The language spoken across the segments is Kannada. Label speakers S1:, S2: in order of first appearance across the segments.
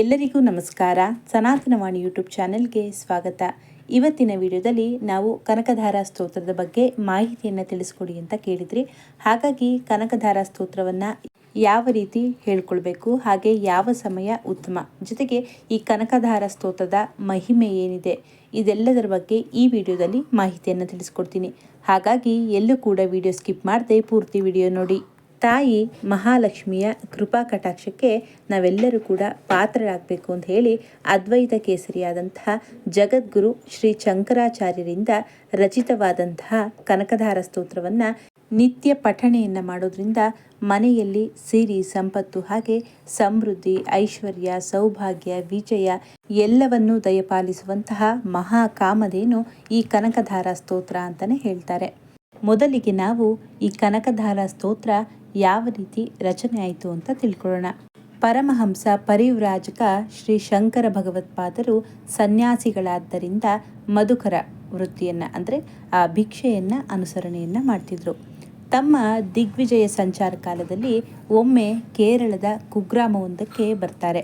S1: ಎಲ್ಲರಿಗೂ ನಮಸ್ಕಾರ. ಸನಾತನವಾಣಿ ಯೂಟ್ಯೂಬ್ ಚಾನೆಲ್ಗೆ ಸ್ವಾಗತ. ಇವತ್ತಿನ ವಿಡಿಯೋದಲ್ಲಿ ನಾವು ಕನಕಧಾರ ಸ್ತೋತ್ರದ ಬಗ್ಗೆ ಮಾಹಿತಿಯನ್ನು ತಿಳಿಸ್ಕೊಡಿ ಅಂತ ಕೇಳಿದ್ರಿ. ಹಾಗಾಗಿ ಕನಕಧಾರ ಸ್ತೋತ್ರವನ್ನು ಯಾವ ರೀತಿ ಹೇಳ್ಕೊಳ್ಬೇಕು, ಹಾಗೆ ಯಾವ ಸಮಯ ಉತ್ತಮ. ಜೊತೆಗೆ ಈ ಕನಕಧಾರ ಸ್ತೋತ್ರದ ಮಹಿಮೆ ಏನಿದೆ, ಇದೆಲ್ಲದರ ಬಗ್ಗೆ ಈ ವಿಡಿಯೋದಲ್ಲಿ ಮಾಹಿತಿಯನ್ನು ತಿಳಿಸ್ಕೊಡ್ತೀನಿ. ಹಾಗಾಗಿ ಎಲ್ಲೂ ಕೂಡ ವಿಡಿಯೋ ಸ್ಕಿಪ್ ಮಾಡದೆ ಪೂರ್ತಿ ವಿಡಿಯೋ ನೋಡಿ. ತಾಯಿ ಮಹಾಲಕ್ಷ್ಮಿಯ ಕೃಪಾ ಕಟಾಕ್ಷಕ್ಕೆ ನಾವೆಲ್ಲರೂ ಕೂಡ ಪಾತ್ರರಾಗಬೇಕು ಅಂತ ಹೇಳಿ ಅದ್ವೈತ ಕೇಸರಿಯಾದಂತಹ ಜಗದ್ಗುರು ಶ್ರೀ ಶಂಕರಾಚಾರ್ಯರಿಂದ ರಚಿತವಾದಂತಹ ಕನಕಧಾರ ಸ್ತೋತ್ರವನ್ನು ನಿತ್ಯ ಪಠಣೆಯನ್ನು ಮಾಡೋದ್ರಿಂದ ಮನೆಯಲ್ಲಿ ಸಿರಿ, ಸಂಪತ್ತು ಹಾಗೆ ಸಮೃದ್ಧಿ, ಐಶ್ವರ್ಯ, ಸೌಭಾಗ್ಯ, ವಿಜಯ ಎಲ್ಲವನ್ನೂ ದಯಪಾಲಿಸುವಂತಹ ಮಹಾಕಾಮಧೇನು ಈ ಕನಕಧಾರ ಸ್ತೋತ್ರ ಅಂತಲೇ ಹೇಳ್ತಾರೆ. ಮೊದಲಿಗೆ ನಾವು ಈ ಕನಕಧಾರ ಸ್ತೋತ್ರ ಯಾವ ರೀತಿ ರಚನೆ ಆಯಿತು ಅಂತ ತಿಳ್ಕೊಳ್ಳೋಣ. ಪರಮಹಂಸ, ಪರಿವ್ರಾಜಕ ಶ್ರೀ ಶಂಕರ ಭಗವತ್ಪಾದರು ಸನ್ಯಾಸಿಗಳಾದ್ದರಿಂದ ಮಧುಕರ ವೃತ್ತಿಯನ್ನು, ಅಂದರೆ ಆ ಭಿಕ್ಷೆಯನ್ನು ಅನುಸರಣೆಯನ್ನು ಮಾಡ್ತಿದ್ರು. ತಮ್ಮ ದಿಗ್ವಿಜಯ ಸಂಚಾರ ಕಾಲದಲ್ಲಿ ಒಮ್ಮೆ ಕೇರಳದ ಕುಗ್ರಾಮವೊಂದಕ್ಕೆ ಬರ್ತಾರೆ.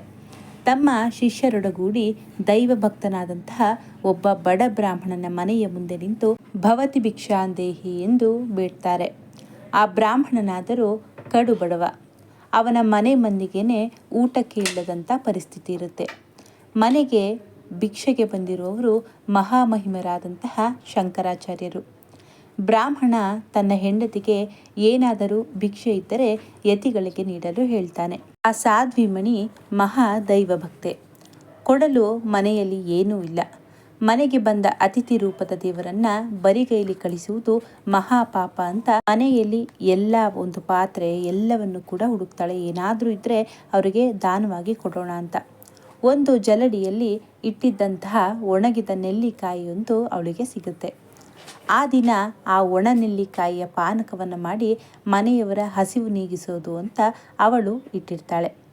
S1: ತಮ್ಮ ಶಿಷ್ಯರೊಡಗೂಡಿ ದೈವ ಭಕ್ತನಾದಂತಹ ಒಬ್ಬ ಬಡ ಬ್ರಾಹ್ಮಣನ ಮನೆಯ ಮುಂದೆ ನಿಂತು ಭವತಿ ಭಿಕ್ಷಾಂದೇಹಿ ಎಂದು ಬೇಡ್ತಾರೆ. ಆ ಬ್ರಾಹ್ಮಣನಾದರೂ ಕಡು ಬಡವ ಅವನ ಮನೆ ಮಂದಿಗೇನೆ ಊಟಕ್ಕೆ ಇಲ್ಲದಂಥ ಪರಿಸ್ಥಿತಿ ಇರುತ್ತೆ. ಮನೆಗೆ ಭಿಕ್ಷೆಗೆ ಬಂದಿರುವವರು ಮಹಾಮಹಿಮರಾದಂತಹ ಶಂಕರಾಚಾರ್ಯರು. ಬ್ರಾಹ್ಮಣ ತನ್ನ ಹೆಂಡತಿಗೆ ಏನಾದರೂ ಭಿಕ್ಷೆ ಇದ್ದರೆ ಯತಿಗಳಿಗೆ ನೀಡಲು ಹೇಳ್ತಾನೆ. ಆ ಸಾಧ್ವಿಮಣಿ ಮಹಾ ದೈವ ಭಕ್ತೆ ಕೊಡಲು ಮನೆಯಲ್ಲಿ ಏನೂ ಇಲ್ಲ. ಮನೆಗೆ ಬಂದ ಅತಿಥಿ ರೂಪದ ದೇವರನ್ನ ಬರಿಗೈಲಿ ಕಳಿಸುವುದು ಮಹಾಪಾಪ ಅಂತ ಮನೆಯಲ್ಲಿ ಎಲ್ಲ ಒಂದು ಪಾತ್ರೆ ಎಲ್ಲವನ್ನು ಕೂಡ ಹುಡುಕ್ತಾಳೆ. ಏನಾದರೂ ಇದ್ರೆ ಅವರಿಗೆ ದಾನವಾಗಿ ಕೊಡೋಣ ಅಂತ. ಒಂದು ಜಲಡಿಯಲ್ಲಿ ಇಟ್ಟಿದ್ದಂತಹ ಒಣಗಿದ ನೆಲ್ಲಿಕಾಯಿಯೊಂದು ಅವಳಿಗೆ ಸಿಗುತ್ತೆ. ಆ ದಿನ ಆ ಒಣ ನೆಲ್ಲಿಕಾಯಿಯ ಪಾನಕವನ್ನು ಮಾಡಿ ಮನೆಯವರ ಹಸಿವು ನೀಗಿಸೋದು ಅಂತ ಅವಳು ಇಟ್ಟಿರ್ತಾಳೆ.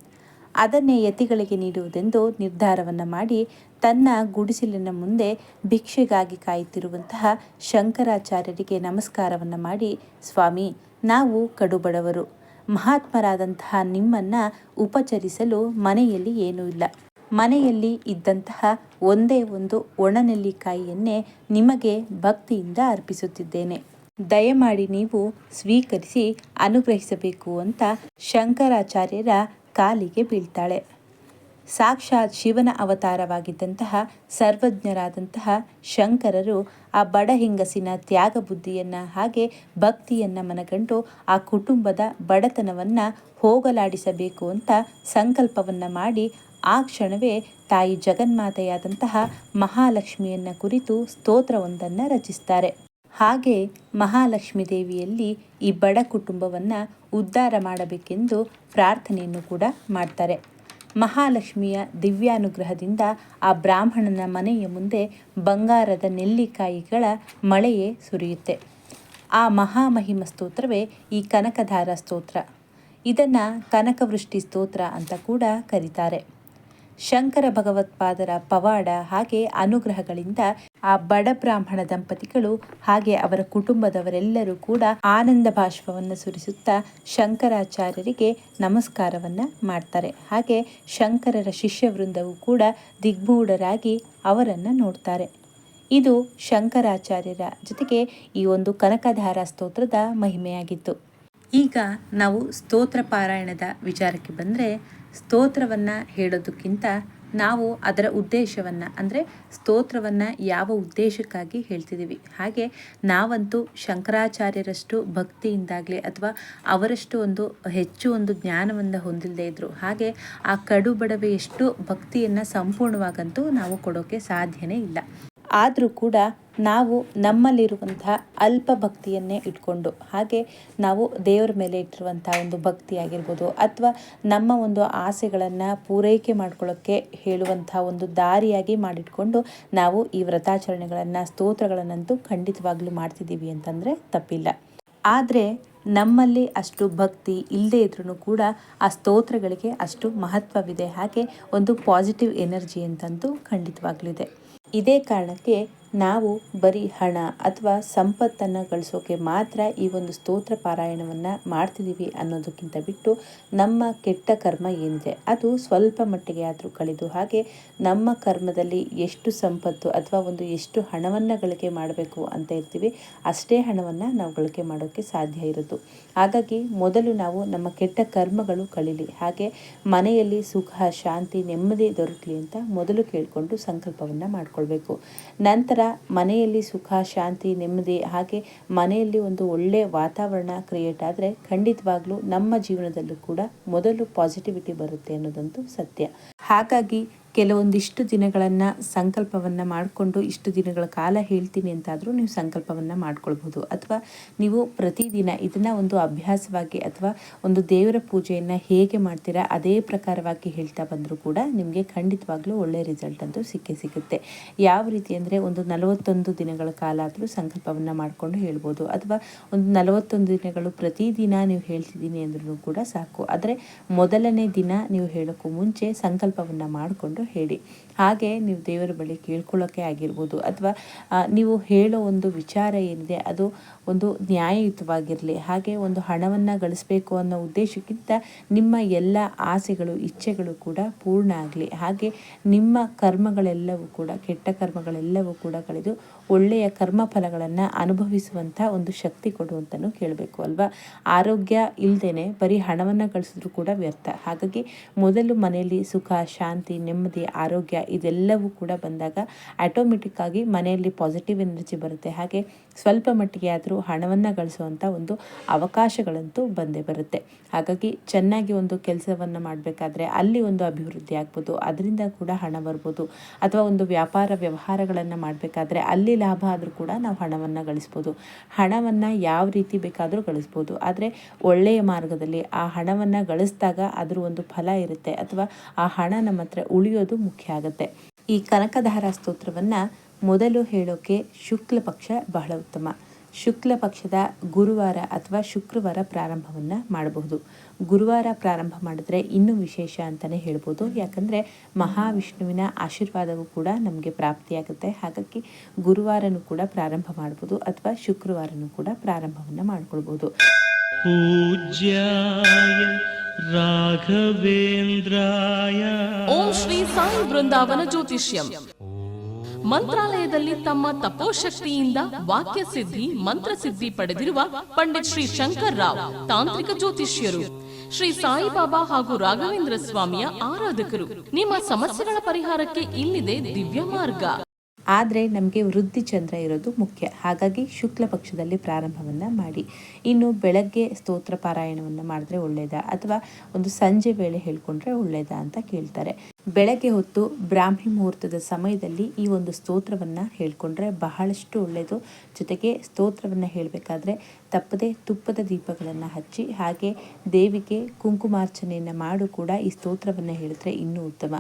S1: ಅದನ್ನೇ ಯತಿಗಳಿಗೆ ನೀಡುವುದೆಂದು ನಿರ್ಧಾರವನ್ನು ಮಾಡಿ ತನ್ನ ಗುಡಿಸಲಿನ ಮುಂದೆ ಭಿಕ್ಷೆಗಾಗಿ ಕಾಯುತ್ತಿರುವಂತಹ ಶಂಕರಾಚಾರ್ಯರಿಗೆ ನಮಸ್ಕಾರವನ್ನು ಮಾಡಿ, ಸ್ವಾಮಿ, ನಾವು ಕಡುಬಡವರು. ಮಹಾತ್ಮರಾದಂತಹ ನಿಮ್ಮನ್ನು ಉಪಚರಿಸಲು ಮನೆಯಲ್ಲಿ ಏನೂ ಇಲ್ಲ. ಮನೆಯಲ್ಲಿ ಇದ್ದಂತಹ ಒಂದೇ ಒಂದು ಒಣನೆಲ್ಲಿಕಾಯಿಯನ್ನೇ ನಿಮಗೆ ಭಕ್ತಿಯಿಂದ ಅರ್ಪಿಸುತ್ತಿದ್ದೇನೆ. ದಯಮಾಡಿ ನೀವು ಸ್ವೀಕರಿಸಿ ಅನುಗ್ರಹಿಸಬೇಕು ಅಂತ ಶಂಕರಾಚಾರ್ಯರ ಕಾಲಿಗೆ ಬೀಳ್ತಾಳೆ. ಸಾಕ್ಷಾತ್ ಶಿವನ ಅವತಾರವಾಗಿದ್ದಂತಹ ಸರ್ವಜ್ಞರಾದಂತಹ ಶಂಕರರು ಆ ಬಡ ಹೆಂಗಸಿನ ತ್ಯಾಗ ಬುದ್ಧಿಯನ್ನು ಹಾಗೆ ಭಕ್ತಿಯನ್ನು ಮನಗಂಡು ಆ ಕುಟುಂಬದ ಬಡತನವನ್ನು ಹೋಗಲಾಡಿಸಬೇಕು ಅಂತ ಸಂಕಲ್ಪವನ್ನು ಮಾಡಿ ಆ ಕ್ಷಣವೇ ತಾಯಿ ಜಗನ್ಮಾತೆಯಾದಂತಹ ಮಹಾಲಕ್ಷ್ಮಿಯನ್ನು ಕುರಿತು ಸ್ತೋತ್ರವೊಂದನ್ನು ರಚಿಸ್ತಾರೆ. ಹಾಗೆ ಮಹಾಲಕ್ಷ್ಮಿ ದೇವಿಯಲ್ಲಿ ಈ ಬಡ ಕುಟುಂಬವನ್ನು ಉದ್ಧಾರ ಮಾಡಬೇಕೆಂದು ಪ್ರಾರ್ಥನೆಯನ್ನು ಕೂಡ ಮಾಡ್ತಾರೆ. ಮಹಾಲಕ್ಷ್ಮಿಯ ದಿವ್ಯಾನುಗ್ರಹದಿಂದ ಆ ಬ್ರಾಹ್ಮಣನ ಮನೆಯ ಮುಂದೆ ಬಂಗಾರದ ನೆಲ್ಲಿಕಾಯಿಗಳ ಮಳೆಯೇ ಸುರಿಯುತ್ತೆ. ಆ ಮಹಾಮಹಿಮ ಸ್ತೋತ್ರವೇ ಈ ಕನಕಧಾರ ಸ್ತೋತ್ರ. ಇದನ್ನು ಕನಕವೃಷ್ಟಿ ಸ್ತೋತ್ರ ಅಂತ ಕೂಡ ಕರೀತಾರೆ. ಶಂಕರ ಭಗವತ್ಪಾದರ ಪವಾಡ ಹಾಗೆ ಅನುಗ್ರಹಗಳಿಂದ ಆ ಬಡ ಬ್ರಾಹ್ಮಣ ದಂಪತಿಗಳು ಹಾಗೆ ಅವರ ಕುಟುಂಬದವರೆಲ್ಲರೂ ಕೂಡ ಆನಂದ ಭಾಷ್ಪವನ್ನು ಸುರಿಸುತ್ತಾ ಶಂಕರಾಚಾರ್ಯರಿಗೆ ನಮಸ್ಕಾರವನ್ನು ಮಾಡ್ತಾರೆ. ಹಾಗೆ ಶಂಕರರ ಶಿಷ್ಯ ವೃಂದವು ಕೂಡ ದಿಗ್ಭೂಢರಾಗಿ ಅವರನ್ನು ನೋಡ್ತಾರೆ. ಇದು ಶಂಕರಾಚಾರ್ಯರ ಜೊತೆಗೆ ಈ ಒಂದು ಕನಕಧಾರ ಸ್ತೋತ್ರದ ಮಹಿಮೆಯಾಗಿತ್ತು. ಈಗ ನಾವು ಸ್ತೋತ್ರ ಪಾರಾಯಣದ ವಿಚಾರಕ್ಕೆ ಬಂದರೆ ಸ್ತೋತ್ರವನ್ನು ಹೇಳೋದಕ್ಕಿಂತ ನಾವು ಅದರ ಉದ್ದೇಶವನ್ನು, ಅಂದರೆ ಸ್ತೋತ್ರವನ್ನು ಯಾವ ಉದ್ದೇಶಕ್ಕಾಗಿ ಹೇಳ್ತಿದ್ದೀವಿ ಹಾಗೆ ನಾವಂತೂ ಶಂಕರಾಚಾರ್ಯರಷ್ಟು ಭಕ್ತಿಯಿಂದಾಗಲಿ ಅಥವಾ ಅವರಷ್ಟು ಒಂದು ಹೆಚ್ಚು ಒಂದು ಜ್ಞಾನವನ್ನು ಹೊಂದಿಲ್ಲದೆ ಇದ್ದರು ಹಾಗೆ ಆ ಕಡು ಬಡವೆಯಷ್ಟು ಭಕ್ತಿಯನ್ನು ಸಂಪೂರ್ಣವಾಗಂತೂ ನಾವು ಕೊಡೋಕ್ಕೆ ಸಾಧ್ಯನೇ ಇಲ್ಲ. ಆದರೂ ಕೂಡ ನಾವು ನಮ್ಮಲ್ಲಿರುವಂತಹ ಅಲ್ಪ ಭಕ್ತಿಯನ್ನೇ ಇಟ್ಕೊಂಡು, ಹಾಗೆ ನಾವು ದೇವರ ಮೇಲೆ ಇಟ್ಟಿರುವಂಥ ಒಂದು ಭಕ್ತಿ ಆಗಿರ್ಬೋದು ಅಥವಾ ನಮ್ಮ ಒಂದು ಆಸೆಗಳನ್ನು ಪೂರೈಕೆ ಮಾಡ್ಕೊಳ್ಳೋಕ್ಕೆ ಹೇಳುವಂಥ ಒಂದು ದಾರಿಯಾಗಿ ಮಾಡಿಟ್ಕೊಂಡು ನಾವು ಈ ವ್ರತಾಚರಣೆಗಳನ್ನು, ಸ್ತೋತ್ರಗಳನ್ನಂತೂ ಖಂಡಿತವಾಗ್ಲೂ ಮಾಡ್ತಿದ್ದೀವಿ ಅಂತಂದರೆ ತಪ್ಪಿಲ್ಲ. ಆದರೆ ನಮ್ಮಲ್ಲಿ ಅಷ್ಟು ಭಕ್ತಿ ಇಲ್ಲದೇ ಇದ್ರೂ ಕೂಡ ಆ ಸ್ತೋತ್ರಗಳಿಗೆ ಅಷ್ಟು ಮಹತ್ವವಿದೆ. ಹಾಗೆ ಒಂದು ಪಾಸಿಟಿವ್ ಎನರ್ಜಿ ಅಂತಂತೂ ಖಂಡಿತವಾಗ್ಲಿದೆ ಇದೇ ಕಾರಣಕ್ಕೆ ನಾವು ಬರೀ ಹಣ ಅಥವಾ ಸಂಪತ್ತನ್ನು ಗಳಿಸೋಕೆ ಮಾತ್ರ ಈ ಒಂದು ಸ್ತೋತ್ರ ಪಾರಾಯಣವನ್ನು ಮಾಡ್ತಿದ್ದೀವಿ ಅನ್ನೋದಕ್ಕಿಂತ ಬಿಟ್ಟು ನಮ್ಮ ಕೆಟ್ಟ ಕರ್ಮ ಏನಿದೆ? ಅದು ಸ್ವಲ್ಪ ಮಟ್ಟಿಗೆ ಆದರೂ ಕಳೆದು ಹಾಗೆ ನಮ್ಮ ಕರ್ಮದಲ್ಲಿ ಎಷ್ಟು ಸಂಪತ್ತು ಅಥವಾ ಒಂದು ಎಷ್ಟು ಹಣವನ್ನು ಗಳಿಕೆ ಮಾಡಬೇಕು ಅಂತ ಇರ್ತೀವಿ, ಅಷ್ಟೇ ಹಣವನ್ನು ನಾವು ಗಳಿಕೆ ಮಾಡೋಕ್ಕೆ ಸಾಧ್ಯ ಇರೋದು. ಹಾಗಾಗಿ ಮೊದಲು ನಾವು ನಮ್ಮ ಕೆಟ್ಟ ಕರ್ಮಗಳು ಕಳೀಲಿ. ಹಾಗೆ ಮನೆಯಲ್ಲಿ ಸುಖ, ಶಾಂತಿ, ನೆಮ್ಮದಿ ದೊರಕಲಿ ಅಂತ ಮೊದಲು ಕೇಳಿಕೊಂಡು ಸಂಕಲ್ಪವನ್ನು ಮಾಡಿಕೊಳ್ಬೇಕು. ನಂತರ ಮನೆಯಲ್ಲಿ ಸುಖ, ಶಾಂತಿ, ನೆಮ್ಮದಿ, ಹಾಗೆ ಮನೆಯಲ್ಲಿ ಒಂದು ಒಳ್ಳೆಯ ವಾತಾವರಣ ಕ್ರಿಯೇಟ್ ಆದರೆ ಖಂಡಿತವಾಗ್ಲೂ ನಮ್ಮ ಜೀವನದಲ್ಲೂ ಕೂಡ ಮೊದಲು ಪಾಸಿಟಿವಿಟಿ ಬರುತ್ತೆ ಅನ್ನೋದಂತೂ ಸತ್ಯ. ಹಾಗಾಗಿ ಕೆಲವೊಂದಿಷ್ಟು ದಿನಗಳನ್ನು ಸಂಕಲ್ಪವನ್ನು ಮಾಡಿಕೊಂಡು ಇಷ್ಟು ದಿನಗಳ ಕಾಲ ಹೇಳ್ತೀನಿ ಅಂತಾದರೂ ನೀವು ಸಂಕಲ್ಪವನ್ನು ಮಾಡ್ಕೊಳ್ಬೋದು ಅಥವಾ ನೀವು ಪ್ರತಿದಿನ ಇದನ್ನು ಒಂದು ಅಭ್ಯಾಸವಾಗಿ ಅಥವಾ ಒಂದು ದೇವರ ಪೂಜೆಯನ್ನು ಹೇಗೆ ಮಾಡ್ತೀರಾ ಅದೇ ಪ್ರಕಾರವಾಗಿ ಹೇಳ್ತಾ ಬಂದರೂ ಕೂಡ ನಿಮಗೆ ಖಂಡಿತವಾಗ್ಲೂ ಒಳ್ಳೆಯ ರಿಸಲ್ಟ್ ಅಂತೂ ಸಿಕ್ಕೇ ಸಿಗುತ್ತೆ. ಯಾವ ರೀತಿ ಅಂದರೆ ಒಂದು ನಲವತ್ತೊಂದು ದಿನಗಳ ಕಾಲ ಆದರೂ ಸಂಕಲ್ಪವನ್ನು ಮಾಡಿಕೊಂಡು ಹೇಳ್ಬೋದು. ಅಥವಾ ಒಂದು ನಲವತ್ತೊಂದು ದಿನಗಳು ಪ್ರತಿದಿನ ನೀವು ಹೇಳ್ತಿದ್ದೀನಿ ಅಂದ್ರೂ ಕೂಡ ಸಾಕು. ಆದರೆ ಮೊದಲನೇ ದಿನ ನೀವು ಹೇಳೋಕ್ಕೂ ಮುಂಚೆ ಸಂಕಲ್ಪವನ್ನು ಮಾಡಿಕೊಂಡು ಹೇಳಿ. ಹಾಗೆ ನೀವು ದೇವರ ಬಳಿ ಕೇಳ್ಕೊಳ್ಳೋಕೆ ಆಗಿರ್ಬೋದು ಅಥವಾ ನೀವು ಹೇಳೋ ಒಂದು ವಿಚಾರ ಏನಿದೆ, ಅದು ಒಂದು ನ್ಯಾಯಯುತವಾಗಿರಲಿ, ಹಾಗೆ ಒಂದು ಹಣವನ್ನು ಗಳಿಸಬೇಕು ಅನ್ನೋ ಉದ್ದೇಶಕ್ಕಿಂತ ನಿಮ್ಮ ಎಲ್ಲ ಆಸೆಗಳು, ಇಚ್ಛೆಗಳು ಕೂಡ ಪೂರ್ಣ ಆಗಲಿ. ಹಾಗೆ ನಿಮ್ಮ ಕರ್ಮಗಳೆಲ್ಲವೂ ಕೂಡ, ಕೆಟ್ಟ ಕರ್ಮಗಳೆಲ್ಲವೂ ಕೂಡ ಕಳೆದು ಒಳ್ಳೆಯ ಕರ್ಮ ಫಲಗಳನ್ನು ಅನುಭವಿಸುವಂಥ ಒಂದು ಶಕ್ತಿ ಕೊಡುವಂತನೂ ಕೇಳಬೇಕು ಅಲ್ವಾ? ಆರೋಗ್ಯ ಇಲ್ಲದೇ ಬರೀ ಹಣವನ್ನು ಗಳಿಸಿದ್ರು ಕೂಡ ವ್ಯರ್ಥ. ಹಾಗಾಗಿ ಮೊದಲು ಮನೆಯಲ್ಲಿ ಸುಖ, ಶಾಂತಿ, ನೆಮ್ಮದಿ, ಆರೋಗ್ಯ ಇದೆಲ್ಲವೂ ಕೂಡ ಬಂದಾಗ ಆಟೋಮೆಟಿಕ್ಕಾಗಿ ಮನೆಯಲ್ಲಿ ಪಾಸಿಟಿವ್ ಎನರ್ಜಿ ಬರುತ್ತೆ. ಹಾಗೆ ಸ್ವಲ್ಪ ಮಟ್ಟಿಗೆ ಆದರೂ ಹಣವನ್ನು ಗಳಿಸುವಂಥ ಒಂದು ಅವಕಾಶಗಳಂತೂ ಬಂದೇ ಬರುತ್ತೆ. ಹಾಗಾಗಿ ಚೆನ್ನಾಗಿ ಒಂದು ಕೆಲಸವನ್ನು ಮಾಡಬೇಕಾದ್ರೆ ಅಲ್ಲಿ ಒಂದು ಅಭಿವೃದ್ಧಿ ಆಗ್ಬೋದು, ಅದರಿಂದ ಕೂಡ ಹಣ ಬರ್ಬೋದು. ಅಥವಾ ಒಂದು ವ್ಯಾಪಾರ ವ್ಯವಹಾರಗಳನ್ನು ಮಾಡಬೇಕಾದ್ರೆ ಅಲ್ಲಿ ಲಾಭ ಆದರೂ ಕೂಡ ನಾವು ಹಣವನ್ನು ಗಳಿಸ್ಬೋದು. ಹಣವನ್ನು ಯಾವ ರೀತಿ ಬೇಕಾದರೂ ಗಳಿಸ್ಬೋದು. ಆದರೆ ಒಳ್ಳೆಯ ಮಾರ್ಗದಲ್ಲಿ ಆ ಹಣವನ್ನು ಗಳಿಸಿದಾಗ ಅದರ ಒಂದು ಫಲ ಇರುತ್ತೆ, ಅಥವಾ ಆ ಹಣ ನಮ್ಮ ಹತ್ರ ಉಳಿಯೋದು ಮುಖ್ಯ ಆಗುತ್ತೆ. ಈ ಕನಕಧಾರ ಸ್ತೋತ್ರವನ್ನು ಮೊದಲು ಹೇಳೋಕೆ ಶುಕ್ಲ ಪಕ್ಷ ಬಹಳ ಉತ್ತಮ. ಶುಕ್ಲ ಪಕ್ಷದ ಗುರುವಾರ ಅಥವಾ ಶುಕ್ರವಾರ ಪ್ರಾರಂಭವನ್ನು ಮಾಡಬಹುದು. ಗುರುವಾರ ಪ್ರಾರಂಭ ಮಾಡಿದ್ರೆ ಇನ್ನೂ ವಿಶೇಷ ಅಂತಲೇ ಹೇಳ್ಬೋದು. ಯಾಕಂದರೆ ಮಹಾವಿಷ್ಣುವಿನ ಆಶೀರ್ವಾದವು ಕೂಡ ನಮಗೆ ಪ್ರಾಪ್ತಿಯಾಗುತ್ತೆ. ಹಾಗಾಗಿ ಗುರುವಾರನೂ ಕೂಡ ಪ್ರಾರಂಭ ಮಾಡ್ಬೋದು ಅಥವಾ ಶುಕ್ರವಾರನೂ ಕೂಡ ಪ್ರಾರಂಭವನ್ನು ಮಾಡಿಕೊಳ್ಬೋದು.
S2: ಪೂಜ್ಯಾಯ ರಾಘವೇಂದ್ರಾಯ.
S3: ಓಂ ಶ್ರೀ ಸಾಯಿ ಬೃಂದಾವನ ಜ್ಯೋತಿಷ್ಯಂ. ಮಂತ್ರಾಲಯದಲ್ಲಿ ತಮ್ಮ ತಪೋಶಕ್ತಿಯಿಂದ ವಾಕ್ಯ ಸಿದ್ಧಿ ಮಂತ್ರ ಸಿದ್ಧಿ ಪಡೆದಿರುವ ಪಂಡಿತ್ ಶ್ರೀ ಶಂಕರ್ ರಾವ್, ತಾಂತ್ರಿಕ ಜ್ಯೋತಿಷ್ಯರು, ಶ್ರೀ ಸಾಯಿಬಾಬಾ ಹಾಗೂ ರಾಘವೇಂದ್ರ ಸ್ವಾಮಿಯ ಆರಾಧಕರು. ನಿಮ್ಮ ಸಮಸ್ಯೆಗಳ ಪರಿಹಾರಕ್ಕೆ ಇಲ್ಲಿದೆ ದಿವ್ಯ ಮಾರ್ಗ.
S1: ಆದರೆ ನಮಗೆ ವೃದ್ಧಿ ಚಂದ್ರ ಇರೋದು ಮುಖ್ಯ. ಹಾಗಾಗಿ ಶುಕ್ಲ ಪಕ್ಷದಲ್ಲಿ ಪ್ರಾರಂಭವನ್ನು ಮಾಡಿ. ಇನ್ನು ಬೆಳಗ್ಗೆ ಸ್ತೋತ್ರ ಪಾರಾಯಣವನ್ನು ಮಾಡಿದ್ರೆ ಒಳ್ಳೆಯದ ಅಥವಾ ಒಂದು ಸಂಜೆ ವೇಳೆ ಹೇಳ್ಕೊಂಡ್ರೆ ಒಳ್ಳೆಯದ ಅಂತ ಕೇಳ್ತಾರೆ. ಬೆಳಗ್ಗೆ ಹೊತ್ತು ಬ್ರಾಹ್ಮಿ ಮುಹೂರ್ತದ ಸಮಯದಲ್ಲಿ ಈ ಒಂದು ಸ್ತೋತ್ರವನ್ನು ಹೇಳಿಕೊಂಡ್ರೆ ಬಹಳಷ್ಟು ಒಳ್ಳೆಯದು ಜೊತೆಗೆ ಸ್ತೋತ್ರವನ್ನು ಹೇಳಬೇಕಾದ್ರೆ ತಪ್ಪದೆ ತುಪ್ಪದ ದೀಪಗಳನ್ನು ಹಚ್ಚಿ, ಹಾಗೆ ದೇವಿಗೆ ಕುಂಕುಮಾರ್ಚನೆಯನ್ನು ಮಾಡು ಕೂಡ ಈ ಸ್ತೋತ್ರವನ್ನು ಹೇಳಿದ್ರೆ ಇನ್ನೂ ಉತ್ತಮ.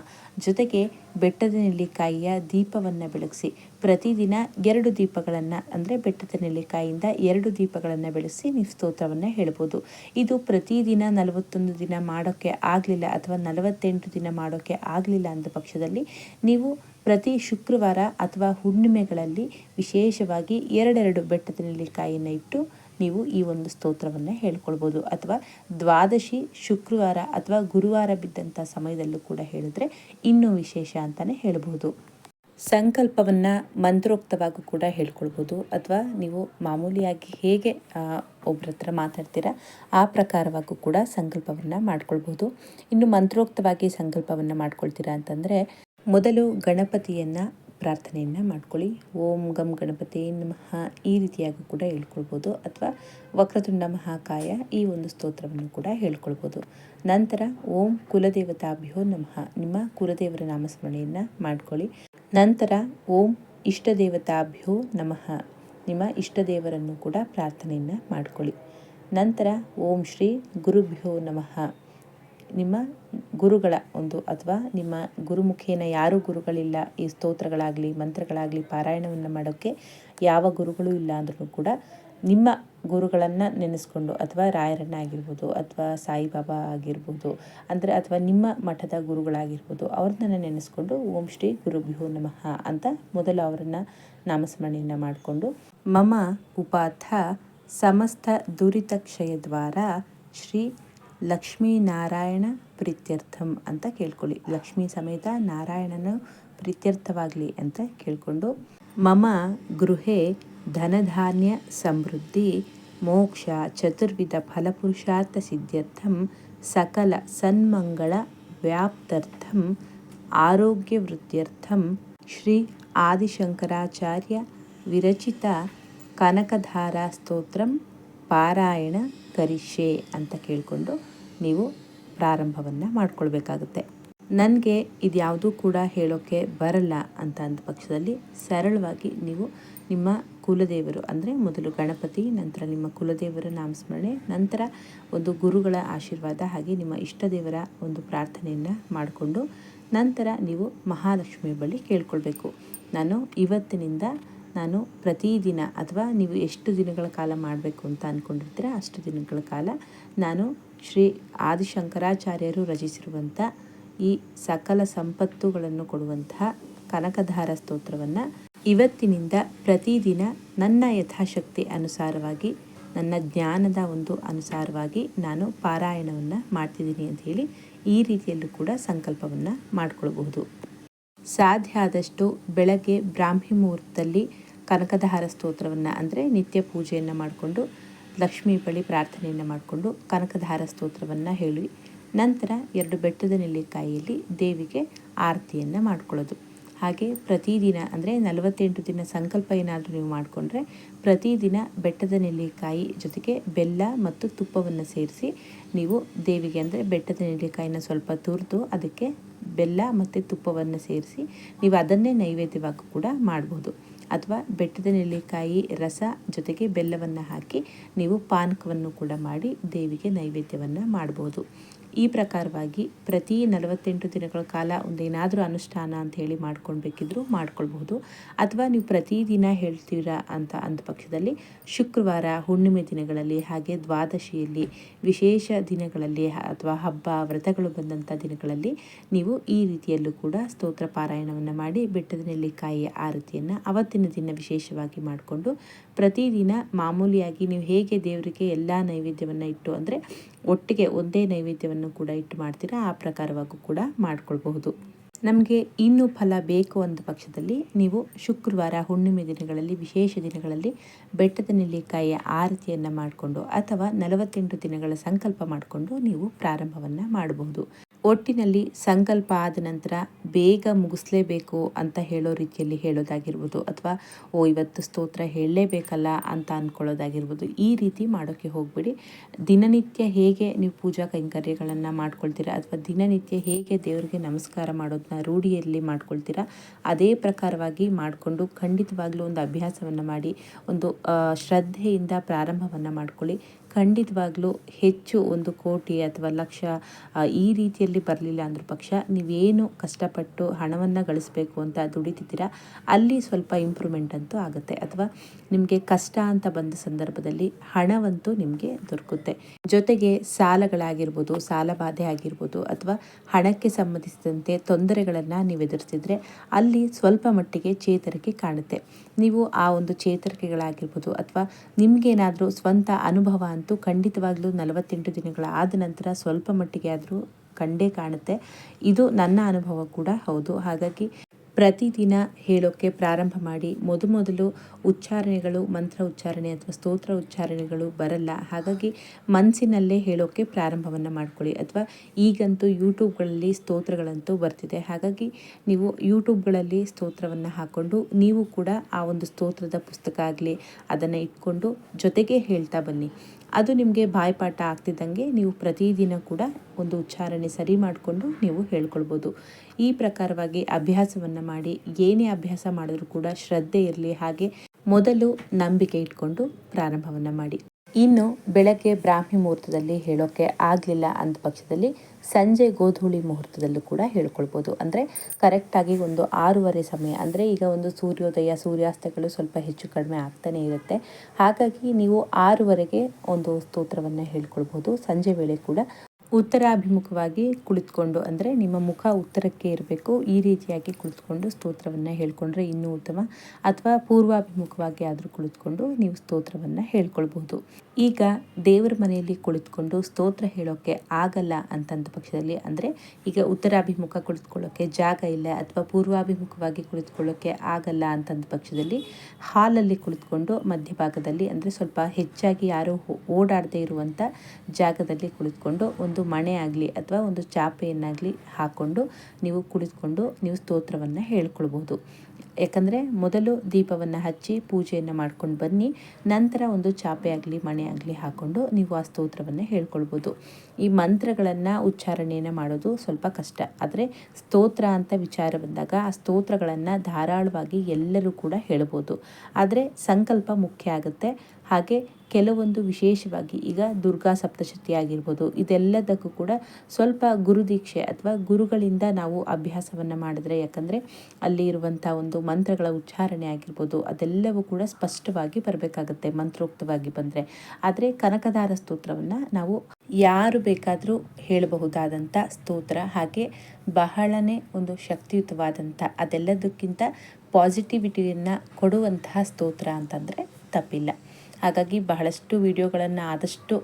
S1: ಜೊತೆಗೆ ಬೆಟ್ಟದ ನೆಲ್ಲಿಕಾಯಿಯ ದೀಪವನ್ನು ಬೆಳಗಿಸಿ, ಪ್ರತಿದಿನ ಎರಡು ದೀಪಗಳನ್ನು, ಅಂದರೆ ಬೆಟ್ಟದ ನೆಲ್ಲಿಕಾಯಿಯಿಂದ ಎರಡು ದೀಪಗಳನ್ನು ಬೆಳೆಸಿ ನೀವು ಸ್ತೋತ್ರವನ್ನು ಹೇಳ್ಬೋದು. ಇದು ಪ್ರತಿದಿನ ನಲವತ್ತೊಂದು ದಿನ ಮಾಡೋಕ್ಕೆ ಆಗಲಿಲ್ಲ ಅಥವಾ ನಲವತ್ತೆಂಟು ದಿನ ಮಾಡೋಕ್ಕೆ ಆಗಲಿಲ್ಲ ಅಂದ ಪಕ್ಷದಲ್ಲಿ ನೀವು ಪ್ರತಿ ಶುಕ್ರವಾರ ಅಥವಾ ಹುಣ್ಣಿಮೆಗಳಲ್ಲಿ ವಿಶೇಷವಾಗಿ ಎರಡೆರಡು ಬೆಟ್ಟದ ನೆಲ್ಲಿಕಾಯಿಯನ್ನು ಇಟ್ಟು ನೀವು ಈ ಒಂದು ಸ್ತೋತ್ರವನ್ನು ಹೇಳ್ಕೊಳ್ಬೋದು. ಅಥವಾ ದ್ವಾದಶಿ ಶುಕ್ರವಾರ ಅಥವಾ ಗುರುವಾರ ಬಿದ್ದಂಥ ಸಮಯದಲ್ಲೂ ಕೂಡ ಹೇಳಿದ್ರೆ ಇನ್ನೂ ವಿಶೇಷ ಅಂತಲೇ ಹೇಳ್ಬೋದು. ಸಂಕಲ್ಪವನ್ನು ಮಂತ್ರೋಕ್ತವಾಗೂ ಕೂಡ ಹೇಳ್ಕೊಳ್ಬೋದು. ಅಥವಾ ನೀವು ಮಾಮೂಲಿಯಾಗಿ ಹೇಗೆ ಒಬ್ಬರ ಹತ್ರ ಮಾತಾಡ್ತೀರಾ, ಆ ಪ್ರಕಾರವಾಗೂ ಕೂಡ ಸಂಕಲ್ಪವನ್ನು ಮಾಡ್ಕೊಳ್ಬೋದು. ಇನ್ನು ಮಂತ್ರೋಕ್ತವಾಗಿ ಸಂಕಲ್ಪವನ್ನು ಮಾಡ್ಕೊಳ್ತೀರಾ ಅಂತಂದರೆ, ಮೊದಲು ಗಣಪತಿಯನ್ನು ಪ್ರಾರ್ಥನೆಯನ್ನು ಮಾಡ್ಕೊಳ್ಳಿ. ಓಂ ಗಂ ಗಣಪತಿ ನಮಃ. ಈ ರೀತಿಯಾಗಿ ಕೂಡ ಹೇಳ್ಕೊಳ್ಬೋದು. ಅಥವಾ ವಕ್ರತುಂಡ ಮಹಾಕಾಯ ಈ ಒಂದು ಸ್ತೋತ್ರವನ್ನು ಕೂಡ ಹೇಳ್ಕೊಳ್ಬೋದು. ನಂತರ ಓಂ ಕುಲದೇವತಾಭ್ಯೋ ನಮಃ. ನಿಮ್ಮ ಕುಲದೇವರ ನಾಮಸ್ಮರಣೆಯನ್ನು ಮಾಡ್ಕೊಳ್ಳಿ. ನಂತರ ಓಂ ಇಷ್ಟದೇವತಾಭ್ಯೋ ನಮಃ. ನಿಮ್ಮ ಇಷ್ಟದೇವರನ್ನು ಕೂಡ ಪ್ರಾರ್ಥನೆಯನ್ನು ಮಾಡ್ಕೊಳ್ಳಿ. ನಂತರ ಓಂ ಶ್ರೀ ಗುರುಭ್ಯೋ ನಮಃ. ನಿಮ್ಮ ಗುರುಗಳ ಒಂದು ಅಥವಾ ನಿಮ್ಮ ಗುರುಮುಖೇನ ಯಾರು ಗುರುಗಳಿಲ್ಲ, ಈ ಸ್ತೋತ್ರಗಳಾಗಲಿ, ಮಂತ್ರಗಳಾಗಲಿ, ಪಾರಾಯಣವನ್ನು ಮಾಡೋಕ್ಕೆ ಯಾವ ಗುರುಗಳು ಇಲ್ಲ ಅಂದ್ರೂ ಕೂಡ ನಿಮ್ಮ ಗುರುಗಳನ್ನು ನೆನೆಸ್ಕೊಂಡು ಅಥವಾ ರಾಯರಣ್ಣ ಆಗಿರ್ಬೋದು ಅಥವಾ ಸಾಯಿಬಾಬಾ ಆಗಿರ್ಬೋದು ಅಂದರೆ ಅಥವಾ ನಿಮ್ಮ ಮಠದ ಗುರುಗಳಾಗಿರ್ಬೋದು ಅವ್ರನ್ನ ನೆನೆಸ್ಕೊಂಡು ಓಂ ಶ್ರೀ ಗುರುಭ್ಯೋ ನಮಃ ಅಂತ ಮೊದಲು ಅವರನ್ನು ನಾಮಸ್ಮರಣೆಯನ್ನು ಮಾಡಿಕೊಂಡು ಮಮ ಉಪಾಥ ಸಮಸ್ತ ದುರಿತ ಕ್ಷಯದ್ವಾರ ಶ್ರೀ ಲಕ್ಷ್ಮೀನಾರಾಯಣ ಪ್ರೀತ್ಯರ್ಥಂ ಅಂತ ಕೇಳ್ಕೊಳ್ಳಿ ಲಕ್ಷ್ಮೀ ಸಮೇತ ನಾರಾಯಣನ ಪ್ರೀತ್ಯರ್ಥವಾಗಲಿ ಅಂತ ಕೇಳಿಕೊಂಡು ಮಮ ಗೃಹೆ ಧನಧಾನ್ಯ ಸಮೃದ್ಧಿ ಮೋಕ್ಷ ಚತುರ್ವಿಧ ಫಲಪುರುಷಾರ್ಥ ಸಿದ್ಧ್ಯರ್ಥಂ ಸಕಲ ಸನ್ಮಂಗಳ ವ್ಯಾಪ್ತರ್ಥಂ ಆರೋಗ್ಯ ವೃದ್ಧ್ಯರ್ಥಂ ಶ್ರೀ ಆದಿಶಂಕರಾಚಾರ್ಯ ವಿರಚಿತ ಕನಕಧಾರ ಸ್ತೋತ್ರಂ ಪಾರಾಯಣ ಕರಿಷ್ಯೆ ಅಂತ ಕೇಳಿಕೊಂಡು ನೀವು ಪ್ರಾರಂಭವನ್ನು ಮಾಡಿಕೊಳ್ಬೇಕಾಗುತ್ತೆ. ನನಗೆ ಇದ್ಯಾವುದೂ ಕೂಡ ಹೇಳೋಕ್ಕೆ ಬರಲ್ಲ ಅಂತ ಅಂದ ಪಕ್ಷದಲ್ಲಿ ಸರಳವಾಗಿ ನೀವು ನಿಮ್ಮ ಕುಲದೇವರು, ಅಂದರೆ ಮೊದಲು ಗಣಪತಿ, ನಂತರ ನಿಮ್ಮ ಕುಲದೇವರ ನಾಮಸ್ಮರಣೆ, ನಂತರ ಒಂದು ಗುರುಗಳ ಆಶೀರ್ವಾದ ಹಾಗೆ ನಿಮ್ಮ ಇಷ್ಟ ದೇವರ ಒಂದು ಪ್ರಾರ್ಥನೆಯನ್ನು ಮಾಡಿಕೊಂಡು ನಂತರ ನೀವು ಮಹಾಲಕ್ಷ್ಮಿ ಬಳಿ ಕೇಳ್ಕೊಳ್ಬೇಕು. ನಾನು ಇವತ್ತಿನಿಂದ ನಾನು ಪ್ರತಿದಿನ ಅಥವಾ ನೀವು ಎಷ್ಟು ದಿನಗಳ ಕಾಲ ಮಾಡಬೇಕು ಅಂತ ಅಂದ್ಕೊಂಡಿರ್ತೀರ ಅಷ್ಟು ದಿನಗಳ ಕಾಲ ನಾನು ಶ್ರೀ ಆದಿಶಂಕರಾಚಾರ್ಯರು ರಚಿಸಿರುವಂಥ ಈ ಸಕಲ ಸಂಪತ್ತುಗಳನ್ನು ಕೊಡುವಂತಹ ಕನಕಧಾರ ಸ್ತೋತ್ರವನ್ನು ಇವತ್ತಿನಿಂದ ಪ್ರತಿದಿನ ನನ್ನ ಯಥಾಶಕ್ತಿ ಅನುಸಾರವಾಗಿ, ನನ್ನ ಜ್ಞಾನದ ಒಂದು ಅನುಸಾರವಾಗಿ ನಾನು ಪಾರಾಯಣವನ್ನು ಮಾಡ್ತಿದ್ದೀನಿ ಅಂತ ಹೇಳಿ ಈ ರೀತಿಯಲ್ಲೂ ಕೂಡ ಸಂಕಲ್ಪವನ್ನು ಮಾಡಿಕೊಳ್ಬಹುದು. ಸಾಧ್ಯ ಆದಷ್ಟು ಬೆಳಗ್ಗೆ ಬ್ರಾಹ್ಮಿ ಮುಹೂರ್ತದಲ್ಲಿ ಕನಕಧಾರ ಸ್ತೋತ್ರವನ್ನು ಅಂದರೆ ನಿತ್ಯ ಪೂಜೆಯನ್ನು ಮಾಡಿಕೊಂಡು, ಲಕ್ಷ್ಮೀ ಬಳಿ ಪ್ರಾರ್ಥನೆಯನ್ನು ಮಾಡಿಕೊಂಡು ಕನಕಧಾರ ಸ್ತೋತ್ರವನ್ನು ಹೇಳಿ, ನಂತರ ಎರಡು ಬೆಟ್ಟದ ನೆಲ್ಲಿಕಾಯಿಯಲ್ಲಿ ದೇವಿಗೆ ಆರತಿಯನ್ನು ಮಾಡ್ಕೊಳ್ಳೋದು. ಹಾಗೆ ಪ್ರತಿದಿನ ಅಂದರೆ ನಲವತ್ತೆಂಟು ದಿನ ಸಂಕಲ್ಪ ಏನಾದರೂ ನೀವು ಮಾಡಿಕೊಂಡ್ರೆ ಪ್ರತಿದಿನ ಬೆಟ್ಟದ ನೆಲ್ಲಿಕಾಯಿ ಜೊತೆಗೆ ಬೆಲ್ಲ ಮತ್ತು ತುಪ್ಪವನ್ನು ಸೇರಿಸಿ ನೀವು ದೇವಿಗೆ ಅಂದರೆ ಬೆಟ್ಟದ ನೆಲ್ಲಿಕಾಯಿನ ಸ್ವಲ್ಪ ತುರಿದು ಅದಕ್ಕೆ ಬೆಲ್ಲ ಮತ್ತು ತುಪ್ಪವನ್ನು ಸೇರಿಸಿ ನೀವು ಅದನ್ನೇ ನೈವೇದ್ಯವಾಗಿ ಕೂಡ ಮಾಡ್ಬೋದು. ಅಥವಾ ಬೆಟ್ಟದ ನೆಲ್ಲಿಕಾಯಿ ರಸ ಜೊತೆಗೆ ಬೆಲ್ಲವನ್ನು ಹಾಕಿ ನೀವು ಪಾನಕವನ್ನು ಕೂಡ ಮಾಡಿ ದೇವಿಗೆ ನೈವೇದ್ಯವನ್ನು ಮಾಡ್ಬೋದು. ಈ ಪ್ರಕಾರವಾಗಿ ಪ್ರತಿ ನಲವತ್ತೆಂಟು ದಿನಗಳ ಕಾಲ ಒಂದೇನಾದರೂ ಅನುಷ್ಠಾನ ಅಂತ ಹೇಳಿ ಮಾಡ್ಕೊಳ್ಬೇಕಿದ್ರು ಮಾಡ್ಕೊಳ್ಬಹುದು. ಅಥವಾ ನೀವು ಪ್ರತಿದಿನ ಹೇಳ್ತೀರಾ ಅಂತ ಅಂದ ಪಕ್ಷದಲ್ಲಿ ಶುಕ್ರವಾರ, ಹುಣ್ಣಿಮೆ ದಿನಗಳಲ್ಲಿ ಹಾಗೆ ದ್ವಾದಶಿಯಲ್ಲಿ ವಿಶೇಷ ದಿನಗಳಲ್ಲಿ ಅಥವಾ ಹಬ್ಬ, ವ್ರತಗಳು ಬಂದಂಥ ದಿನಗಳಲ್ಲಿ ನೀವು ಈ ರೀತಿಯಲ್ಲೂ ಕೂಡ ಸ್ತೋತ್ರ ಪಾರಾಯಣವನ್ನು ಮಾಡಿ ಬೆಟ್ಟದ ನೆಲ್ಲಿಕಾಯಿಯ ಆರತಿಯನ್ನು ಅವತ್ತಿನ ದಿನ ವಿಶೇಷವಾಗಿ ಮಾಡಿಕೊಂಡು ಪ್ರತಿದಿನ ಮಾಮೂಲಿಯಾಗಿ ನೀವು ಹೇಗೆ ದೇವರಿಗೆ ಎಲ್ಲ ನೈವೇದ್ಯವನ್ನು ಇಟ್ಟು ಅಂದರೆ ಒಟ್ಟಿಗೆ ಒಂದೇ ನೈವೇದ್ಯವನ್ನು ಕೂಡ ಇಟ್ಟು ಮಾಡ್ತೀರಾ, ಆ ಪ್ರಕಾರವಾಗೂ ಕೂಡ ಮಾಡಿಕೊಳ್ಬಹುದು. ನಮಗೆ ಇನ್ನೂ ಫಲ ಬೇಕು ಅಂದ ಪಕ್ಷದಲ್ಲಿ ನೀವು ಶುಕ್ರವಾರ, ಹುಣ್ಣಿಮೆ ದಿನಗಳಲ್ಲಿ, ವಿಶೇಷ ದಿನಗಳಲ್ಲಿ ಬೆಟ್ಟದ ನೆಲ್ಲಿಕಾಯಿಯ ಆರತಿಯನ್ನು ಮಾಡಿಕೊಂಡು ಅಥವಾ ನಲವತ್ತೆಂಟು ದಿನಗಳ ಸಂಕಲ್ಪ ಮಾಡಿಕೊಂಡು ನೀವು ಪ್ರಾರಂಭವನ್ನು ಮಾಡಬಹುದು. ಒಟ್ಟಿನಲ್ಲಿ ಸಂಕಲ್ಪ ಆದ ನಂತರ ಬೇಗ ಮುಗಿಸ್ಲೇಬೇಕು ಅಂತ ಹೇಳೋ ರೀತಿಯಲ್ಲಿ ಹೇಳೋದಾಗಿರ್ಬೋದು ಅಥವಾ, ಓ, ಇವತ್ತು ಸ್ತೋತ್ರ ಹೇಳಲೇಬೇಕಲ್ಲ ಅಂತ ಅಂದ್ಕೊಳ್ಳೋದಾಗಿರ್ಬೋದು ಈ ರೀತಿ ಮಾಡೋಕ್ಕೆ ಹೋಗಬೇಡಿ. ದಿನನಿತ್ಯ ಹೇಗೆ ನೀವು ಪೂಜಾ ಕೈಂಕರ್ಯಗಳನ್ನು ಮಾಡ್ಕೊಳ್ತೀರಾ ಅಥವಾ ದಿನನಿತ್ಯ ಹೇಗೆ ದೇವರಿಗೆ ನಮಸ್ಕಾರ ಮಾಡೋದನ್ನ ರೂಢಿಯಲ್ಲಿ ಮಾಡ್ಕೊಳ್ತೀರಾ, ಅದೇ ಪ್ರಕಾರವಾಗಿ ಮಾಡಿಕೊಂಡು ಖಂಡಿತವಾಗ್ಲೂ ಒಂದು ಅಭ್ಯಾಸವನ್ನು ಮಾಡಿ, ಒಂದು ಶ್ರದ್ಧೆಯಿಂದ ಪ್ರಾರಂಭವನ್ನು ಮಾಡ್ಕೊಳ್ಳಿ. ಖಂಡಿತವಾಗ್ಲೂ ಹೆಚ್ಚು ಒಂದು ಕೋಟಿ ಅಥವಾ ಲಕ್ಷ ಈ ರೀತಿಯಲ್ಲಿ ಬರಲಿಲ್ಲ ಅಂದ್ರ ಪಕ್ಷ, ನೀವೇನು ಕಷ್ಟಪಟ್ಟು ಹಣವನ್ನು ಗಳಿಸಬೇಕು ಅಂತ ದುಡಿತಿದ್ದೀರಾ, ಅಲ್ಲಿ ಸ್ವಲ್ಪ ಇಂಪ್ರೂವ್ಮೆಂಟ್ ಅಂತೂ ಆಗುತ್ತೆ. ಅಥವಾ ನಿಮಗೆ ಕಷ್ಟ ಅಂತ ಬಂದ ಸಂದರ್ಭದಲ್ಲಿ ಹಣವಂತೂ ನಿಮಗೆ ದೊರಕುತ್ತೆ. ಜೊತೆಗೆ ಸಾಲಗಳಾಗಿರ್ಬೋದು, ಸಾಲ ಬಾಧೆ ಆಗಿರ್ಬೋದು, ಅಥವಾ ಹಣಕ್ಕೆ ಸಂಬಂಧಿಸಿದಂತೆ ತೊಂದರೆಗಳನ್ನು ನೀವು ಎದುರಿಸಿದರೆ ಅಲ್ಲಿ ಸ್ವಲ್ಪ ಮಟ್ಟಿಗೆ ಚೇತರಿಕೆ ಕಾಣುತ್ತೆ. ನೀವು ಆ ಒಂದು ಚೇತರಿಕೆಗಳಾಗಿರ್ಬೋದು, ಅಥವಾ ನಿಮಗೇನಾದರೂ ಸ್ವಂತ ಅನುಭವ ಅಂತೂ ಖಂಡಿತವಾಗ್ಲೂ ನಲವತ್ತೆಂಟು ದಿನಗಳ ಆದ ನಂತರ ಸ್ವಲ್ಪ ಮಟ್ಟಿಗೆ ಆದರೂ ಕಂಡೇ ಕಾಣುತ್ತೆ. ಇದು ನನ್ನ ಅನುಭವ ಕೂಡ ಹೌದು. ಹಾಗಾಗಿ ಪ್ರತಿದಿನ ಹೇಳೋಕ್ಕೆ ಪ್ರಾರಂಭ ಮಾಡಿ ಮೊದಲು ಉಚ್ಚಾರಣೆಗಳು, ಮಂತ್ರ ಉಚ್ಚಾರಣೆ ಅಥವಾ ಸ್ತೋತ್ರ ಉಚ್ಚಾರಣೆಗಳು ಬರಲ್ಲ. ಹಾಗಾಗಿ ಮನಸ್ಸಿನಲ್ಲೇ ಹೇಳೋಕ್ಕೆ ಪ್ರಾರಂಭವನ್ನು ಮಾಡ್ಕೊಳ್ಳಿ. ಅಥವಾ ಈಗಂತೂ ಯೂಟ್ಯೂಬ್ಗಳಲ್ಲಿ ಸ್ತೋತ್ರಗಳಂತೂ ಬರ್ತಿದೆ. ಹಾಗಾಗಿ ನೀವು ಯೂಟ್ಯೂಬ್ಗಳಲ್ಲಿ ಸ್ತೋತ್ರವನ್ನು ಹಾಕ್ಕೊಂಡು ನೀವು ಕೂಡ ಆ ಒಂದು ಸ್ತೋತ್ರದ ಪುಸ್ತಕ ಆಗಲಿ, ಅದನ್ನು ಇಟ್ಕೊಂಡು ಜೊತೆಗೆ ಹೇಳ್ತಾ ಬನ್ನಿ. ಅದು ನಿಮಗೆ ಬಾಯ್ಪಾಠ ಆಗ್ತಿದ್ದಂಗೆ ನೀವು ಪ್ರತಿದಿನ ಕೂಡ ಒಂದು ಉಚ್ಚಾರಣೆ ಸರಿ ಮಾಡಿಕೊಂಡು ನೀವು ಹೇಳ್ಕೊಳ್ಬೋದು. ಈ ಪ್ರಕಾರವಾಗಿ ಅಭ್ಯಾಸವನ್ನು ಮಾಡಿ ಏನೇ ಅಭ್ಯಾಸ ಮಾಡಿದ್ರೂ ಕೂಡ ಶ್ರದ್ಧೆ ಇರಲಿ ಹಾಗೆ ಮೊದಲು ನಂಬಿಕೆ ಇಟ್ಕೊಂಡು ಪ್ರಾರಂಭವನ್ನು ಮಾಡಿ. ಇನ್ನು ಬೆಳಗ್ಗೆ ಬ್ರಾಹ್ಮಿ ಮುಹೂರ್ತದಲ್ಲಿ ಹೇಳೋಕ್ಕೆ ಆಗಲಿಲ್ಲ ಅಂದ ಪಕ್ಷದಲ್ಲಿ ಸಂಜೆ ಗೋಧೂಳಿ ಮುಹೂರ್ತದಲ್ಲೂ ಕೂಡ ಹೇಳ್ಕೊಳ್ಬೋದು. ಅಂದರೆ ಕರೆಕ್ಟಾಗಿ ಒಂದು ಆರೂವರೆ ಸಮಯ, ಅಂದರೆ ಈಗ ಒಂದು ಸೂರ್ಯೋದಯ, ಸೂರ್ಯಾಸ್ತಗಳು ಸ್ವಲ್ಪ ಹೆಚ್ಚು ಕಡಿಮೆ ಆಗ್ತಾನೆ ಇರುತ್ತೆ. ಹಾಗಾಗಿ ನೀವು ಆರೂವರೆಗೆ ಒಂದು ಸ್ತೋತ್ರವನ್ನು ಹೇಳ್ಕೊಳ್ಬೋದು. ಸಂಜೆ ವೇಳೆ ಕೂಡ ಉತ್ತರಾಭಿಮುಖವಾಗಿ ಕುಳಿತುಕೊಂಡು ಅಂದರೆ ನಿಮ್ಮ ಮುಖ ಉತ್ತರಕ್ಕೆ ಇರಬೇಕು. ಈ ರೀತಿಯಾಗಿ ಕುಳಿತುಕೊಂಡು ಸ್ತೋತ್ರವನ್ನು ಹೇಳ್ಕೊಂಡ್ರೆ ಇನ್ನೂ ಉತ್ತಮ. ಅಥವಾ ಪೂರ್ವಾಭಿಮುಖವಾಗಿ ಆದರೂ ಕುಳಿತುಕೊಂಡು ನೀವು ಸ್ತೋತ್ರವನ್ನು ಹೇಳ್ಕೊಳ್ಬಹುದು. ಈಗ ದೇವರ ಮನೆಯಲ್ಲಿ ಕುಳಿತುಕೊಂಡು ಸ್ತೋತ್ರ ಹೇಳೋಕ್ಕೆ ಆಗಲ್ಲ ಅಂತಂದ ಪಕ್ಷದಲ್ಲಿ ಅಂದರೆ ಈಗ ಉತ್ತರಾಭಿಮುಖ ಕುಳಿತುಕೊಳ್ಳೋಕ್ಕೆ ಜಾಗ ಇಲ್ಲ ಅಥವಾ ಪೂರ್ವಾಭಿಮುಖವಾಗಿ ಕುಳಿತುಕೊಳ್ಳೋಕ್ಕೆ ಆಗಲ್ಲ ಅಂತಂದ ಪಕ್ಷದಲ್ಲಿ ಹಾಲಲ್ಲಿ ಕುಳಿತುಕೊಂಡು ಮಧ್ಯಭಾಗದಲ್ಲಿ ಅಂದರೆ ಸ್ವಲ್ಪ ಹೆಚ್ಚಾಗಿ ಯಾರೂ ಓಡಾಡದೇ ಇರುವಂಥ ಜಾಗದಲ್ಲಿ ಕುಳಿತುಕೊಂಡು ಒಂದು ಮಣೆ ಆಗಲಿ ಅಥವಾ ಒಂದು ಚಾಪೆಯನ್ನಾಗಲಿ ಹಾಕ್ಕೊಂಡು ನೀವು ಕುಳಿತುಕೊಂಡು ನೀವು ಸ್ತೋತ್ರವನ್ನು ಹೇಳ್ಕೊಳ್ಬೋದು ಯಾಕಂದರೆ ಮೊದಲು ದೀಪವನ್ನು ಹಚ್ಚಿ ಪೂಜೆಯನ್ನು ಮಾಡ್ಕೊಂಡು ಬನ್ನಿ, ನಂತರ ಒಂದು ಚಾಪೆ ಆಗಲಿ, ಮಣೆ ಆಗಲಿ ಹಾಕ್ಕೊಂಡು ನೀವು ಆ ಸ್ತೋತ್ರವನ್ನು ಹೇಳ್ಕೊಳ್ಬೋದು ಈ ಮಂತ್ರಗಳನ್ನು ಉಚ್ಚಾರಣೆಯನ್ನು ಮಾಡೋದು ಸ್ವಲ್ಪ ಕಷ್ಟ. ಆದರೆ ಸ್ತೋತ್ರ ಅಂತ ವಿಚಾರ ಬಂದಾಗ ಆ ಸ್ತೋತ್ರಗಳನ್ನು ಧಾರಾಳವಾಗಿ ಎಲ್ಲರೂ ಕೂಡ ಹೇಳ್ಬೋದು. ಆದರೆ ಸಂಕಲ್ಪ ಮುಖ್ಯ ಆಗುತ್ತೆ. ಹಾಗೆ ಕೆಲವೊಂದು ವಿಶೇಷವಾಗಿ ಈಗ ದುರ್ಗಾ ಸಪ್ತಶತಿ ಆಗಿರ್ಬೋದು, ಇದೆಲ್ಲದಕ್ಕೂ ಕೂಡ ಸ್ವಲ್ಪ ಗುರುದೀಕ್ಷೆ ಅಥವಾ ಗುರುಗಳಿಂದ ನಾವು ಅಭ್ಯಾಸವನ್ನು ಮಾಡಿದ್ರೆ ಯಾಕಂದರೆ ಅಲ್ಲಿ ಇರುವಂಥ ಒಂದು ಮಂತ್ರಗಳ ಉಚ್ಚಾರಣೆ ಆಗಿರ್ಬೋದು, ಅದೆಲ್ಲವೂ ಕೂಡ ಸ್ಪಷ್ಟವಾಗಿ ಬರಬೇಕಾಗುತ್ತೆ, ಮಂತ್ರೋಕ್ತವಾಗಿ ಬಂದರೆ. ಆದರೆ ಕನಕದಾರ ಸ್ತೋತ್ರವನ್ನು ನಾವು ಯಾರು ಬೇಕಾದರೂ ಹೇಳಬಹುದಾದಂಥ ಸ್ತೋತ್ರ, ಹಾಗೆ ಬಹಳನೇ ಒಂದು ಶಕ್ತಿಯುತವಾದಂಥ ಅದೆಲ್ಲದಕ್ಕಿಂತ ಪಾಸಿಟಿವಿಟಿಯನ್ನು ಕೊಡುವಂತಹ ಸ್ತೋತ್ರ ಅಂತಂದರೆ ತಪ್ಪಿಲ್ಲ. ಹಾಗಾಗಿ ಬಹಳಷ್ಟು ವಿಡಿಯೋಗಳನ್ನು ಆದಷ್ಟು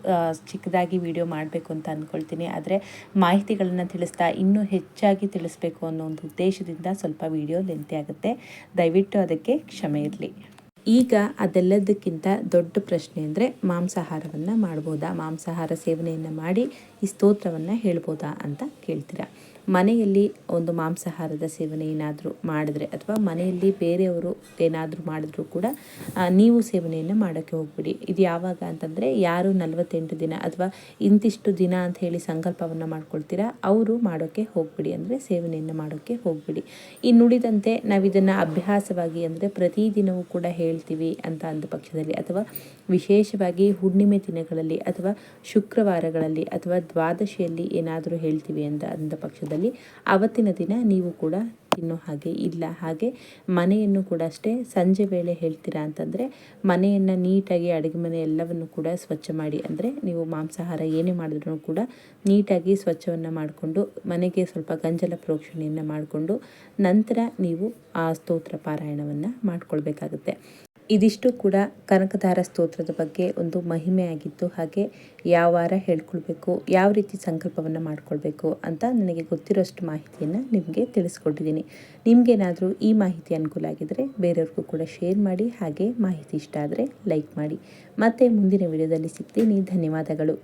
S1: ಚಿಕ್ಕದಾಗಿ ವಿಡಿಯೋ ಮಾಡಬೇಕು ಅಂತ ಅಂದ್ಕೊಳ್ತೀನಿ ಆದರೆ ಮಾಹಿತಿಗಳನ್ನು ತಿಳಿಸ್ತಾ ಇನ್ನೂ ಹೆಚ್ಚಾಗಿ ತಿಳಿಸ್ಬೇಕು ಅನ್ನೋ ಒಂದು ಉದ್ದೇಶದಿಂದ ಸ್ವಲ್ಪ ವಿಡಿಯೋ ಲೆಂತಿ ಆಗುತ್ತೆ. ದಯವಿಟ್ಟು ಅದಕ್ಕೆ ಕ್ಷಮೆ ಇರಲಿ. ಈಗ ಅದೆಲ್ಲದಕ್ಕಿಂತ ದೊಡ್ಡ ಪ್ರಶ್ನೆ ಅಂದರೆ ಮಾಂಸಾಹಾರವನ್ನು ಮಾಡ್ಬೋದಾ? ಮಾಂಸಾಹಾರ ಸೇವನೆಯನ್ನು ಮಾಡಿ ಈ ಸ್ತೋತ್ರವನ್ನು ಹೇಳ್ಬೋದಾ ಅಂತ ಕೇಳ್ತೀರಾ? ಮನೆಯಲ್ಲಿ ಒಂದು ಮಾಂಸಾಹಾರದ ಸೇವನೆ ಏನಾದರೂ ಮಾಡಿದ್ರೆ ಅಥವಾ ಮನೆಯಲ್ಲಿ ಬೇರೆಯವರು ಏನಾದರೂ ಮಾಡಿದ್ರೂ ಕೂಡ ನೀವು ಸೇವನೆಯನ್ನು ಮಾಡೋಕ್ಕೆ ಹೋಗ್ಬಿಡಿ. ಇದು ಯಾವಾಗ ಅಂತಂದರೆ ಯಾರು ನಲವತ್ತೆಂಟು ದಿನ ಅಥವಾ ಇಂತಿಷ್ಟು ದಿನ ಅಂತ ಹೇಳಿ ಸಂಕಲ್ಪವನ್ನು ಮಾಡ್ಕೊಳ್ತೀರಾ, ಅವರು ಮಾಡೋಕ್ಕೆ ಹೋಗ್ಬಿಡಿ ಅಂದರೆ ಸೇವನೆಯನ್ನು ಮಾಡೋಕ್ಕೆ ಹೋಗ್ಬಿಡಿ. ಈ ನುಡಿದಂತೆ ನಾವು ಇದನ್ನು ಅಭ್ಯಾಸವಾಗಿ ಅಂದರೆ ಪ್ರತಿದಿನವೂ ಕೂಡ ಹೇಳ್ತೀವಿ ಅಂತ ಅಂದ ಪಕ್ಷದಲ್ಲಿ ಅಥವಾ ವಿಶೇಷವಾಗಿ ಹುಣ್ಣಿಮೆ ದಿನಗಳಲ್ಲಿ ಅಥವಾ ಶುಕ್ರವಾರಗಳಲ್ಲಿ ಅಥವಾ ದ್ವಾದಶಿಯಲ್ಲಿ ಏನಾದರೂ ಹೇಳ್ತೀವಿ ಅಂತ ಅಂದ ಪಕ್ಷದಲ್ಲಿ ಅವತ್ತಿನ ದಿನ ನೀವು ಕೂಡ ತಿನ್ನೋ ಹಾಗೆ ಇಲ್ಲ. ಹಾಗೆ ಮನೆಯನ್ನು ಕೂಡ ಅಷ್ಟೇ ಸಂಜೆ ವೇಳೆ ಹೇಳ್ತೀರಾ ಅಂತಂದರೆ ಮನೆಯನ್ನು ನೀಟಾಗಿ ಅಡುಗೆ ಮನೆ ಎಲ್ಲವನ್ನು ಕೂಡ ಸ್ವಚ್ಛ ಮಾಡಿ ಅಂದರೆ ನೀವು ಮಾಂಸಾಹಾರ ಏನೇ ಮಾಡಿದ್ರೂ ಕೂಡ ನೀಟಾಗಿ ಸ್ವಚ್ಛವನ್ನು ಮಾಡಿಕೊಂಡು ಮನೆಗೆ ಸ್ವಲ್ಪ ಗಂಜಲ ಪ್ರೋಕ್ಷಣೆಯನ್ನು ಮಾಡಿಕೊಂಡು ನಂತರ ನೀವು ಆ ಸ್ತೋತ್ರ ಪಾರಾಯಣವನ್ನು ಮಾಡ್ಕೊಳ್ಬೇಕಾಗುತ್ತೆ. ಇದಿಷ್ಟು ಕೂಡ ಕನಕದಾರ ಸ್ತೋತ್ರದ ಬಗ್ಗೆ ಒಂದು ಮಹಿಮೆಯಾಗಿತ್ತು. ಹಾಗೆ ಯಾವ ವಾರ ಹೇಳ್ಕೊಳ್ಬೇಕು, ಯಾವ ರೀತಿ ಸಂಕಲ್ಪವನ್ನು ಮಾಡ್ಕೊಳ್ಬೇಕು ಅಂತ ನನಗೆ ಗೊತ್ತಿರೋಷ್ಟು ಮಾಹಿತಿಯನ್ನು ನಿಮಗೆ ತಿಳಿಸ್ಕೊಟ್ಟಿದ್ದೀನಿ. ನಿಮಗೇನಾದರೂ ಈ ಮಾಹಿತಿ ಅನುಕೂಲ ಆಗಿದ್ದರೆ ಬೇರೆಯವ್ರಿಗೂ ಕೂಡ ಶೇರ್ ಮಾಡಿ, ಹಾಗೆ ಮಾಹಿತಿ ಇಷ್ಟ ಆದರೆ ಲೈಕ್ ಮಾಡಿ. ಮತ್ತೆ ಮುಂದಿನ ವಿಡಿಯೋದಲ್ಲಿ ಸಿಗ್ತೀನಿ. ಧನ್ಯವಾದಗಳು.